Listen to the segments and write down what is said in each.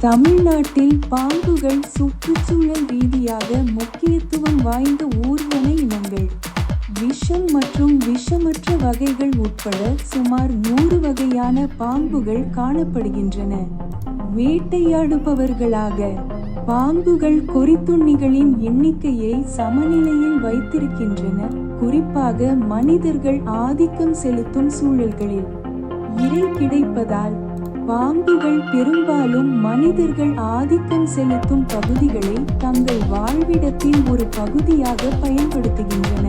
தமிழ்நாட்டில் பாம்புகள் சுற்றுச்சூழல் ரீதியாக முக்கியத்துவம் வாய்ந்த ஊர்வன இனங்கள். விஷம் மற்றும் விஷமற்ற வகைகள் உட்பட சுமார் நூறு வகையான பாம்புகள் காணப்படுகின்றன. வேட்டையாடுபவர்களாக பாம்புகள் கொறித்துண்ணிகளின் எண்ணிக்கையை சமநிலையில் வைத்திருக்கின்றன குறிப்பாக மனிதர்கள் ஆதிக்கம் செலுத்தும் சூழல்களில். இறை கிடைப்பதால் பாம்புகள் பெரும்பாலும் மனிதர்கள் ஆதிக்கம் செலுத்தும் பகுதிகளை தங்கள் வாழ்விடத்தின் ஒரு பகுதியாக பயன்படுத்துகின்றன.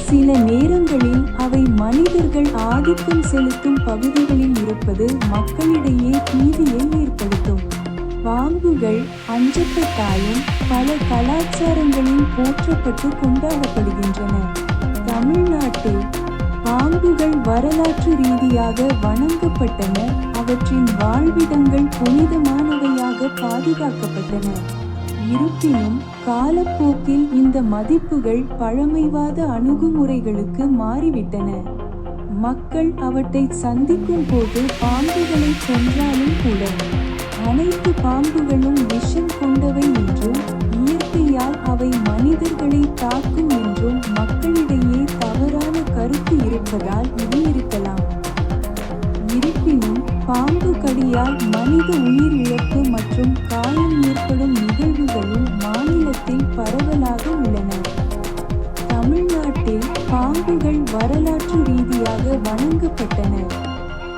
சில நேரங்களில் அவை மனிதர்கள் ஆதிக்கம் செலுத்தும் பகுதிகளில் இருப்பது மக்களிடையே பீதியை ஏற்படுத்தும். பாம்புகள் அஞ்சப்பட்டாலும் பல கலாச்சாரங்களில் போற்றப்பட்டு கொண்டாடப்படுகின்றன. தமிழ்நாட்டில் பாம்புகள் வரலாற்று ரீதியாக வணங்கப்பட்டன அவற்றின் வாழ்விடங்கள் புனிதமானவையாக பாதுகாக்கப்பட்டன. இருப்பினும் காலப்போக்கில் இந்த மதிப்புகள் பழமைவாத அணுகுமுறைகளுக்கு மாறிவிட்டன. மக்கள் அவற்றை சந்திக்கும் போது பாம்புகளை கொன்றாலும் கூட அனைத்து பாம்புகளும் விஷம் கொண்டவை என்றும் இயற்கையால் அவை மனிதர்களை தாக்கும் என்றும் மக்களிடையே தவறான கருத்து இருப்பதால் இது இருக்கலாம். மழையால் மனித உயிரிழப்பு மற்றும் காயம் ஏற்படும் நிகழ்வுகளும் மாநிலத்தில் பரவலாக உள்ளன. தமிழ்நாட்டில் பாம்புகள் வரலாற்று ரீதியாக வணங்கப்பட்டன.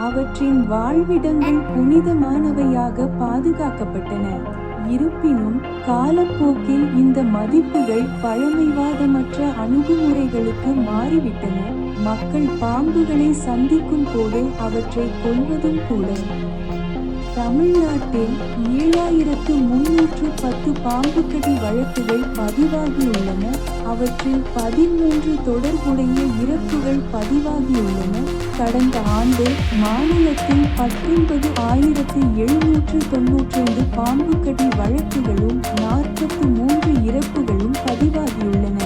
அவற்றின் வாழ்விடங்கள் புனிதமானவையாக பாதுகாக்கப்பட்டன. இருப்பினும் காலப்போக்கில் இந்த மதிப்புகள் பழமைவாதமற்ற அணுகுமுறைகளுக்கு மாறிவிட்டன மக்கள் பாம்புகளை சந்திக்கும் போது அவற்றைக் கொள்வதும் கூட. தமிழ்நாட்டில் ஏழாயிரத்து முன்னூற்று பத்து பாம்புக்கடி வழக்குகள் பதிவாகியுள்ளன அவற்றில் பதிமூன்று தொடர்புடைய இறப்புகள் பதிவாகியுள்ளன. கடந்த ஆண்டு மாநிலத்தில் பத்தொன்பது ஆயிரத்து எழுநூற்று தொன்னூற்றொன்று பாம்பு கடி வழக்குகளும் நாற்பத்து மூன்று இறப்புகளும் பதிவாகியுள்ளன.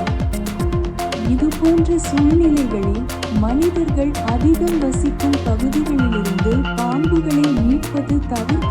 இதுபோன்ற சூழ்நிலைகளில் மனிதர்கள் அதிகம் வசிக்கும் பகுதி apresentado